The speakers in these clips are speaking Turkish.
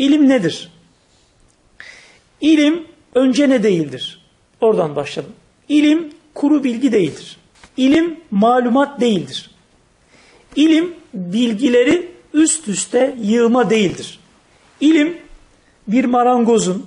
İlim nedir? İlim önce ne değildir? Oradan başladım. İlim kuru bilgi değildir. İlim malumat değildir. İlim bilgileri üst üste yığma değildir. İlim bir marangozun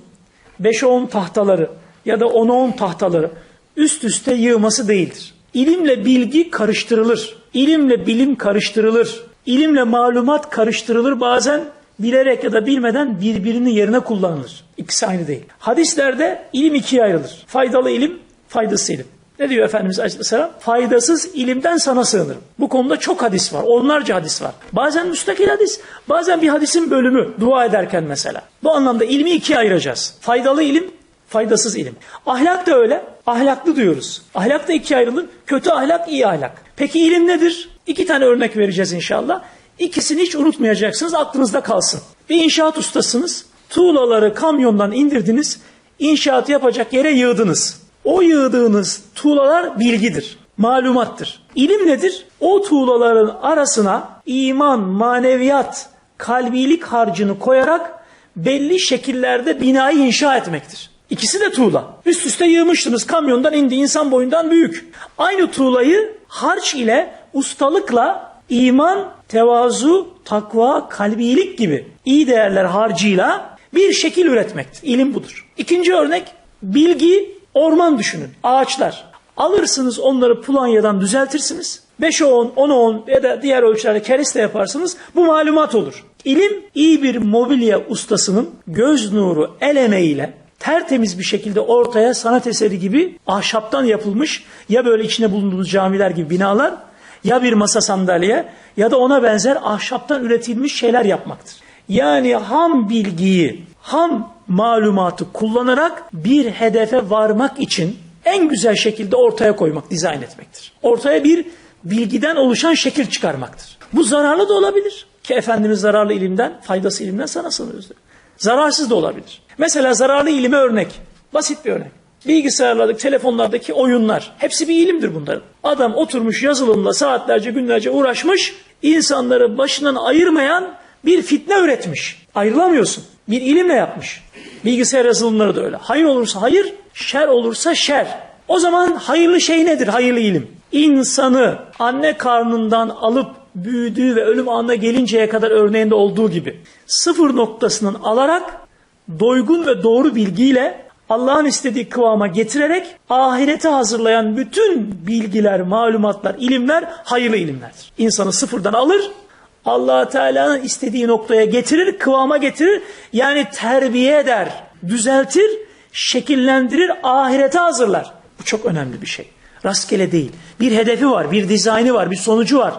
5'e 10 tahtaları ya da 10'a 10 tahtaları üst üste yığması değildir. İlimle bilgi karıştırılır. İlimle bilim karıştırılır. İlimle malumat karıştırılır. Bazen bilerek ya da bilmeden birbirinin yerine kullanılır. İkisi aynı değil. Hadislerde ilim ikiye ayrılır. Faydalı ilim, faydasız ilim. Ne diyor Efendimiz Aleyhisselam? Faydasız ilimden sana sığınırım. Bu konuda çok hadis var. Onlarca hadis var. Bazen müstakil hadis, bazen bir hadisin bölümü dua ederken mesela. Bu anlamda ilmi ikiye ayıracağız. Faydalı ilim, faydasız ilim. Ahlak da öyle. Ahlaklı diyoruz. Ahlak da ikiye ayrılır. Kötü ahlak, iyi ahlak. Peki ilim nedir? İki tane örnek vereceğiz inşallah. İkisini hiç unutmayacaksınız, aklınızda kalsın. Bir inşaat ustasınız. Tuğlaları kamyondan indirdiniz. İnşaat yapacak yere yığdınız. O yığdığınız tuğlalar bilgidir, malumattır. İlim nedir? O tuğlaların arasına iman, maneviyat, kalbilik harcını koyarak belli şekillerde binayı inşa etmektir. İkisi de tuğla. Üst üste yığmıştınız kamyondan indi insan boyundan büyük. Aynı tuğlayı harç ile ustalıkla iman, tevazu, takva, kalbilik gibi iyi değerler harcıyla bir şekil üretmektir. İlim budur. İkinci örnek bilgi orman düşünün. Ağaçlar. Alırsınız onları pulanyadan düzeltirsiniz. 5'e 10, 10'a 10 ya da diğer ölçülerde kereste yaparsınız. Bu malumat olur. İlim iyi bir mobilya ustasının göz nuru el emeğiyle tertemiz bir şekilde ortaya sanat eseri gibi ahşaptan yapılmış ya böyle içine bulunduğu camiler gibi binalar ya bir masa sandalye ya da ona benzer ahşaptan üretilmiş şeyler yapmaktır. Yani ham bilgiyi, ham malumatı kullanarak bir hedefe varmak için en güzel şekilde ortaya koymak, dizayn etmektir. Ortaya bir bilgiden oluşan şekil çıkarmaktır. Bu zararlı da olabilir. Ki Efendimiz zararlı ilimden, faydası ilimden sana sınırız. Zararsız da olabilir. Mesela zararlı ilime örnek. Basit bir örnek. Bilgisayarlardaki, telefonlardaki oyunlar. Hepsi bir ilimdir bunların. Adam oturmuş yazılımla saatlerce, günlerce uğraşmış. insanları başından ayırmayan bir fitne üretmiş. Ayrılamıyorsun. Bir ilimle yapmış. Bilgisayar yazılımları da öyle. Hayır olursa hayır, şer olursa şer. O zaman hayırlı şey nedir? Hayırlı ilim. İnsanı anne karnından alıp büyüdüğü ve ölüm anına gelinceye kadar örneğinde olduğu gibi sıfır noktasının alarak doygun ve doğru bilgiyle Allah'ın istediği kıvama getirerek ahirete hazırlayan bütün bilgiler, malumatlar, ilimler hayırlı ilimlerdir. İnsanı sıfırdan alır, allah Teala'nın istediği noktaya getirir, kıvama getirir. Yani terbiye eder, düzeltir, şekillendirir, ahirete hazırlar. Bu çok önemli bir şey. Rastgele değil. Bir hedefi var, bir dizaynı var, bir sonucu var.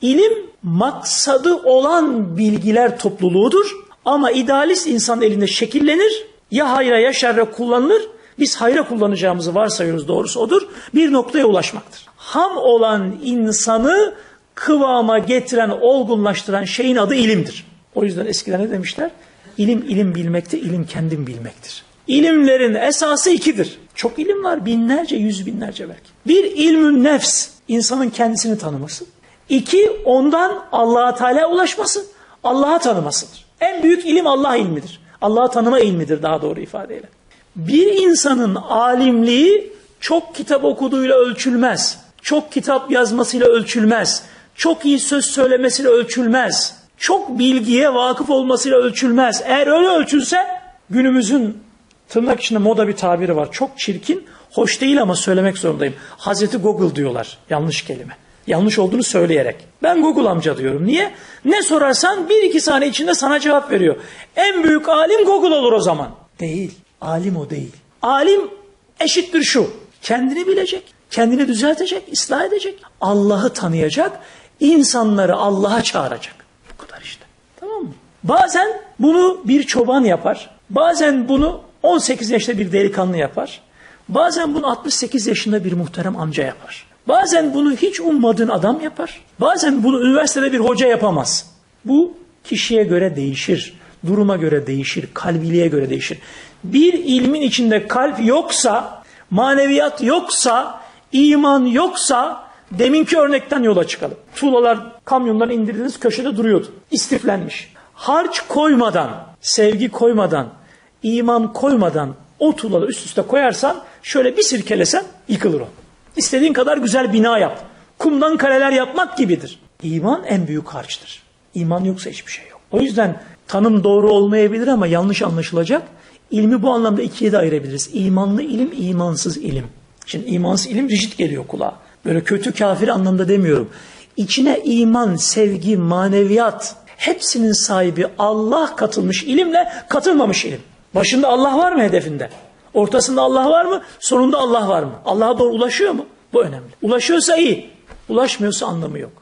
İlim maksadı olan bilgiler topluluğudur. Ama idealist insan elinde şekillenir, ya hayra ya şerre kullanılır. Biz hayra kullanacağımızı varsayıyoruz doğrusu odur. Bir noktaya ulaşmaktır. Ham olan insanı kıvama getiren, olgunlaştıran şeyin adı ilimdir. O yüzden eskiden ne demişler? İlim ilim bilmekte, ilim kendim bilmektir. İlimlerin esası ikidir. Çok ilim var, binlerce, yüz binlerce belki. Bir ilmün nefs, insanın kendisini tanıması. İki, ondan Allah'a Teala ulaşması, Allah'a tanımasıdır. En büyük ilim Allah ilmidir. Allah'ı tanıma ilmidir daha doğru ifadeyle. Bir insanın alimliği çok kitap okuduğuyla ölçülmez. Çok kitap yazmasıyla ölçülmez. Çok iyi söz söylemesiyle ölçülmez. Çok bilgiye vakıf olmasıyla ölçülmez. Eğer öyle ölçülse günümüzün tırnak içinde moda bir tabiri var. Çok çirkin, hoş değil ama söylemek zorundayım. Hazreti Google diyorlar. Yanlış kelime. Yanlış olduğunu söyleyerek. Ben Google amca diyorum. Niye? Ne sorarsan bir iki saniye içinde sana cevap veriyor. En büyük alim Google olur o zaman. Değil. Alim o değil. Alim eşittir şu. Kendini bilecek. Kendini düzeltecek, ıslah edecek. Allah'ı tanıyacak. insanları Allah'a çağıracak. Bu kadar işte. Tamam mı? Bazen bunu bir çoban yapar. Bazen bunu 18 yaşında bir delikanlı yapar. Bazen bunu 68 yaşında bir muhterem amca yapar. Bazen bunu hiç ummadığın adam yapar. Bazen bunu üniversitede bir hoca yapamaz. Bu kişiye göre değişir. Duruma göre değişir. Kalbiliğe göre değişir. Bir ilmin içinde kalp yoksa, maneviyat yoksa, iman yoksa deminki örnekten yola çıkalım. Tuğlalar kamyondan indirdiniz köşede duruyordu. İstiflenmiş. harç koymadan, sevgi koymadan, iman koymadan o tuğlaları üst üste koyarsan şöyle bir sirkelesen yıkılır o. İstediğin kadar güzel bina yap. Kumdan kaleler yapmak gibidir. İman en büyük harçtır. İman yoksa hiçbir şey yok. O yüzden tanım doğru olmayabilir ama yanlış anlaşılacak. İlmi bu anlamda ikiye de ayırabiliriz. İmanlı ilim, imansız ilim. Şimdi imansız ilim rigid geliyor kulağa. Böyle kötü kafir anlamda demiyorum. İçine iman, sevgi, maneviyat hepsinin sahibi Allah katılmış ilimle katılmamış ilim. Başında Allah var mı hedefinde? Ortasında Allah var mı? Sonunda Allah var mı? Allah'a doğru ulaşıyor mu? Bu önemli. Ulaşıyorsa iyi. Ulaşmıyorsa anlamı yok.